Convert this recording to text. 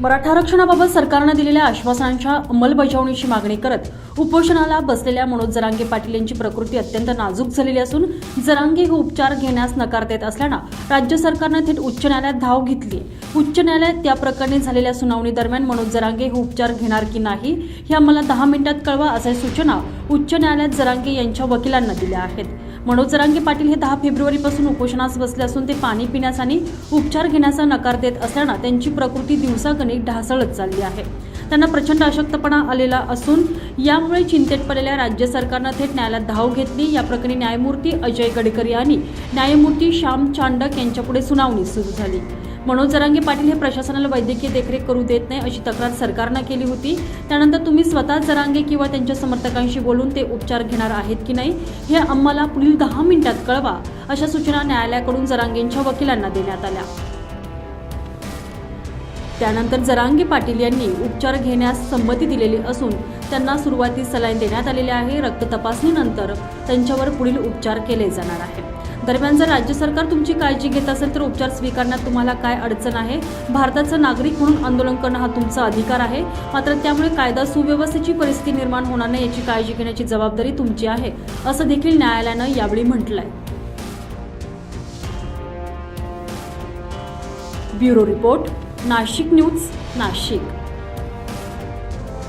मराठा आरक्षणाबाबत सरकारनं दिलेल्या आश्वासनांच्या अंमलबजावणीची मागणी करत उपोषणाला बसलेल्या मनोज जरांगे पाटील यांची प्रकृती अत्यंत नाजूक झालेली असून जरांगे हे उपचार घेण्यास नकार देत असल्यानं राज्य सरकारनं थेट उच्च न्यायालयात धाव घेतली उच्च न्यायालयात त्या प्रकरणी झालेल्या सुनावणी दरम्यान मनोज जरांगे हे उपचार घेणार की नाही हे आम्हाला दहा मिनिटात कळवा अशा सूचना उच्च न्यायालयात जरांगे यांच्या वकिलांना दिल्या आहेत. मनोज जरांगे पाटील हे दहा फेब्रुवारीपासून उपोषणास बसले असून ते पाणी पिण्यास आणि उपचार घेण्याचा नकार देत असल्यानं त्यांची प्रकृती दिवसागणिक ढासळत चालली आहे. त्यांना प्रचंड अशक्तपणा आलेला असून यामुळे चिंतेत पडलेल्या राज्य सरकारनं थेट न्यायालयात धाव घेतली. या प्रकरणी न्यायमूर्ती अजय गडकरी आणि न्यायमूर्ती श्याम चांडक यांच्यापुढे सुनावणी सुरू झाली. मनोज जरांगे पाटील हे प्रशासनाला वैद्यकीय देखरेख करू देत नाही अशी तक्रार सरकारनं केली होती. त्यानंतर तुम्ही स्वतः जरांगे किंवा त्यांच्या समर्थकांशी बोलून ते उपचार घेणार आहेत की नाही हे आम्हाला पुढील दहा मिनिटात कळवा अशा सूचना न्यायालयाकडून जरांगेंच्या वकिलांना देण्यात आल्या. त्यानंतर जरांगे पाटील यांनी उपचार घेण्यास संमती दिलेली असून त्यांना सुरुवातीस सलाईन देण्यात आलेली आहे. रक्त तपासणीनंतर त्यांच्यावर पुढील उपचार केले जाणार आहेत. दरम्यान जर राज्य सरकार तुमची काळजी घेत असेल तर उपचार स्वीकारण्यात तुम्हाला काय अडचण आहे? भारताचं नागरिक म्हणून आंदोलन करणं हा तुमचा अधिकार आहे. मात्र त्यामुळे कायदा सुव्यवस्थेची परिस्थिती निर्माण होणार नाही याची काळजी घेण्याची जबाबदारी तुमची आहे असं देखील न्यायालयानं यावेळी म्हटलंय. Bureau report Nashik news Nashik.